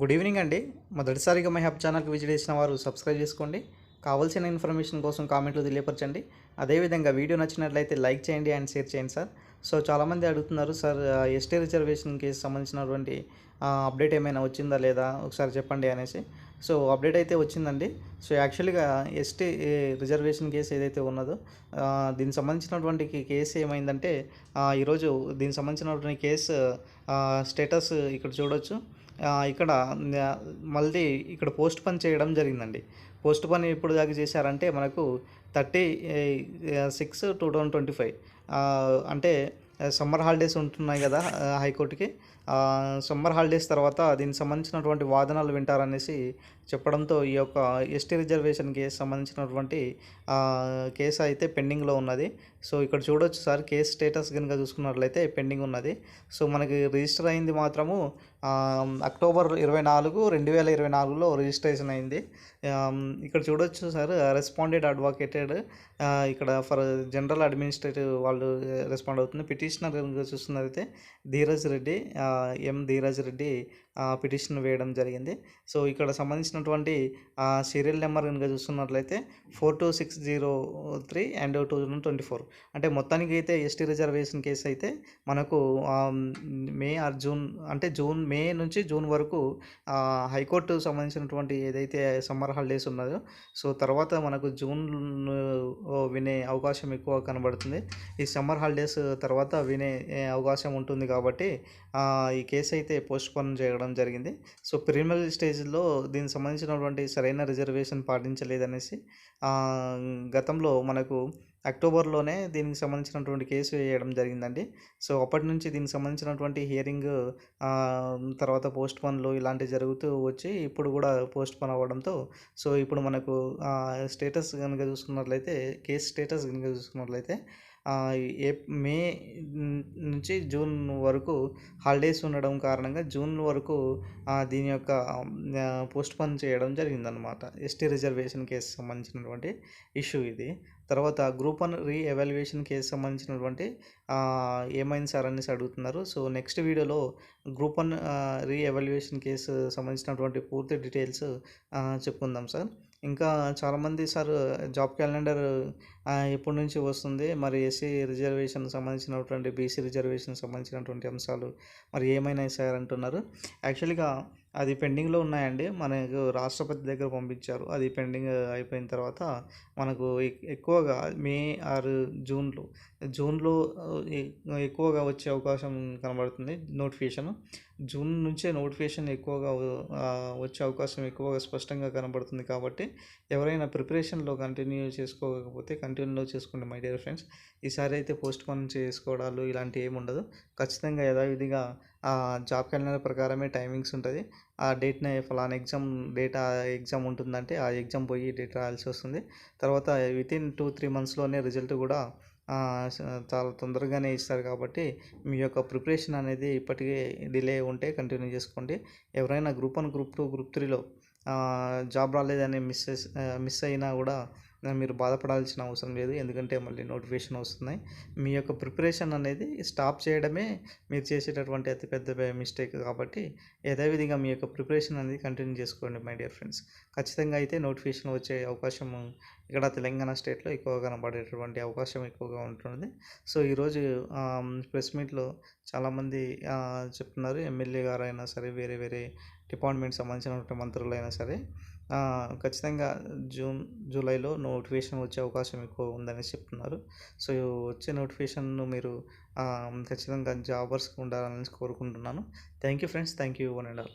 Good evening అండి. మొదటిసారిగా my hub ఛానల్కి విజిట్ చేసిన వారు సబ్స్క్రైబ్ చేసుకోండి. కావాల్సిన ఇన్ఫర్మేషన్ కోసం కామెంట్లు తెలియపరచండి. అదేవిధంగా వీడియో నచ్చినట్లయితే లైక్ చేయండి అండ్ షేర్ చేయండి సార్. సో చాలామంది అడుగుతున్నారు సార్ ఎస్టీ రిజర్వేషన్కి సంబంధించినటువంటి అప్డేట్ ఏమైనా వచ్చిందా లేదా? ఒకసారి చెప్పండి అనేసి. సో అప్డేట్ అయితే వచ్చిందండి. సో యాక్చువల్గా ఎస్టీ రిజర్వేషన్ కేసు ఏదైతే ఉన్నదో దీనికి సంబంధించినటువంటి కేసు ఏమైందంటే ఈరోజు దీనికి సంబంధించినటువంటి కేసు స్టేటస్ ఇక్కడ చూడొచ్చు. ఇక్కడ మళ్ళీ ఇక్కడ పోస్ట్ పని చేయడం జరిగిందండి. పోస్ట్ పని ఎప్పుడు దాకా చేశారంటే మనకు thirty six two thousand twenty five. అంటే సమ్మర్ హాలిడేస్ ఉంటున్నాయి కదా హైకోర్టుకి. సమ్మర్ హాలిడేస్ తర్వాత దీనికి సంబంధించినటువంటి వాదనలు వింటారనేసి చెప్పడంతో ఈ యొక్క ఎస్టీ రిజర్వేషన్ కేసు సంబంధించినటువంటి కేసు అయితే పెండింగ్లో ఉన్నది. సో ఇక్కడ చూడొచ్చు సార్ కేసు స్టేటస్ కనుక చూసుకున్నట్లయితే పెండింగ్ ఉన్నది. సో మనకి రిజిస్టర్ అయింది మాత్రము అక్టోబర్ ఇరవై నాలుగు రెండు వేల ఇరవై నాలుగులో రిజిస్ట్రేషన్ అయింది. ఇక్కడ చూడొచ్చు సార్ రెస్పాండెడ్ అడ్వకేటెడ్ ఇక్కడ ఫర్ జనరల్ అడ్మినిస్ట్రేటివ్ వాళ్ళు రెస్పాండ్ అవుతుంది పిటిషనర్ కనుక చూస్తున్నట్లయితే ధీరజ్ రెడ్డి ఎం ధీరజ్ రెడ్డి పిటిషన్ వేయడం జరిగింది. సో ఇక్కడ సంబంధించినటువంటి సీరియల్ నెంబర్ కనుక చూస్తున్నట్లయితే four two six zero three and two thousand twenty four. అంటే మొత్తానికి అయితే ఎస్టీ రిజర్వేషన్ కేసు అయితే మనకు మే ఆర్ జూన్ అంటే జూన్ మే నుంచి జూన్ వరకు హైకోర్టు సంబంధించినటువంటి ఏదైతే సమ్మర్ హాలిడేస్ ఉన్నదో సో తర్వాత మనకు జూన్ ఓ, వినే అవకాశం ఎక్కువ కనబడుతుంది. ఈ సమ్మర్ హాలిడేస్ తర్వాత వినే అవకాశం ఉంటుంది కాబట్టి ఈ కేసు అయితే పోస్ట్ చేయడం చేయడం జరిగింది. సో ప్రిలిమినరీ స్టేజ్లో దీనికి సంబంధించినటువంటి సరైన రిజర్వేషన్ పాటించలేదనేసి గతంలో మనకు అక్టోబర్లోనే దీనికి సంబంధించినటువంటి కేసు వేయడం జరిగిందండి. సో అప్పటి నుంచి దీనికి సంబంధించినటువంటి హియరింగ్ తర్వాత పోస్ట్ పన్లు ఇలాంటివి జరుగుతూ వచ్చి ఇప్పుడు కూడా పోస్ట్ పన్ అవ్వడంతో సో ఇప్పుడు మనకు స్టేటస్ కనుక చూసుకున్నట్లయితే కేసు స్టేటస్ కనుక చూసుకున్నట్లయితే మే నుంచి జూన్ వరకు హాలిడేస్ ఉండడం కారణంగా జూన్ వరకు దీని యొక్క పోస్ట్ పోన్ చేయడం జరిగిందనమాట ఎస్టీ రిజర్వేషన్ కేసు సంబంధించినటువంటి ఇష్యూ ఇది. తర్వాత group one re evaluation case సంబంధించినటువంటి ఏమైంది సార్ అనేసి అడుగుతున్నారు. సో నెక్స్ట్ వీడియోలో group one re evaluation case సంబంధించినటువంటి పూర్తి డీటెయిల్స్ చెప్పుకుందాం సార్. ఇంకా చాలామంది సార్ జాబ్ క్యాలెండర్ ఎప్పటి నుంచి వస్తుంది? మరి ఎస్సీ రిజర్వేషన్ సంబంధించినటువంటి బీసీ రిజర్వేషన్ సంబంధించినటువంటి అంశాలు మరి ఏమైనాయి సార్ అంటున్నారు యాక్చువల్గా అది పెండింగ్లో ఉన్నాయండి. మనకు రాష్ట్రపతి దగ్గర పంపించారు. అది పెండింగ్ అయిపోయిన తర్వాత మనకు ఎక్కువగా మే ఆరు జూన్లో జూన్లో ఎక్కువగా వచ్చే అవకాశం కనబడుతుంది నోటిఫికేషన్. జూన్ నుంచే నోటిఫికేషన్ ఎక్కువగా వచ్చే అవకాశం ఎక్కువగా స్పష్టంగా కనబడుతుంది కాబట్టి ఎవరైనా ప్రిపరేషన్లో కంటిన్యూ చేసుకోకపోతే కంటిన్యూ చేసుకోండి మై డియర్ ఫ్రెండ్స్. ఈసారి అయితే పోస్ట్ పోన్ చేసుకోవడాలు ఇలాంటివి ఏమి ఉండదు ఖచ్చితంగా యథావిధిగా జాబ్ క్యాలెండర్ ప్రకారమే టైమింగ్స్ ఉంటుంది. ఆ డేట్న ఫలానా ఎగ్జామ్ డేట్ ఆ ఎగ్జామ్ ఉంటుందంటే ఆ ఎగ్జామ్ పోయి డేట్ రాయాల్సి వస్తుంది. తర్వాత వితిన్ టూ త్రీ మంత్స్లోనే రిజల్ట్ కూడా చాలా తొందరగానే ఇస్తారు కాబట్టి మీ యొక్క ప్రిపరేషన్ అనేది ఇప్పటికే డిలే ఉంటే కంటిన్యూ చేసుకోండి. ఎవరైనా group one group two group త్రీలో జాబ్ రాలేదని మిస్ మిస్ అయినా కూడా మీరు బాధపడాల్సిన అవసరం లేదు. ఎందుకంటే మళ్ళీ నోటిఫికేషన్ వస్తున్నాయి. మీ యొక్క ప్రిపరేషన్ అనేది స్టాప్ చేయడమే మీరు చేసేటటువంటి అతిపెద్ద మిస్టేక్ కాబట్టి యథావిధిగా మీ యొక్క ప్రిపరేషన్ అనేది కంటిన్యూ చేసుకోండి మై డియర్ ఫ్రెండ్స్. ఖచ్చితంగా అయితే నోటిఫికేషన్ వచ్చే అవకాశం ఇక్కడ తెలంగాణ స్టేట్లో ఎక్కువగా కనబడేటటువంటి అవకాశం ఎక్కువగా ఉంటుంది. సో ఈరోజు ప్రెస్ మీట్లో చాలామంది చెప్తున్నారు. ఎమ్మెల్యే గారు అయినా సరే వేరే వేరే డిపార్ట్మెంట్ సంబంధించినటువంటి మంత్రులైనా సరే ఖచ్చితంగా జూన్ జూలైలో నోటిఫికేషన్ వచ్చే అవకాశం ఎక్కువ ఉందని చెప్తున్నారు. సో వచ్చే నోటిఫికేషన్ను మీరు ఖచ్చితంగా జాబర్స్కి ఉండాలని కోరుకుంటున్నాను. Thank you friends. Thank you one and all.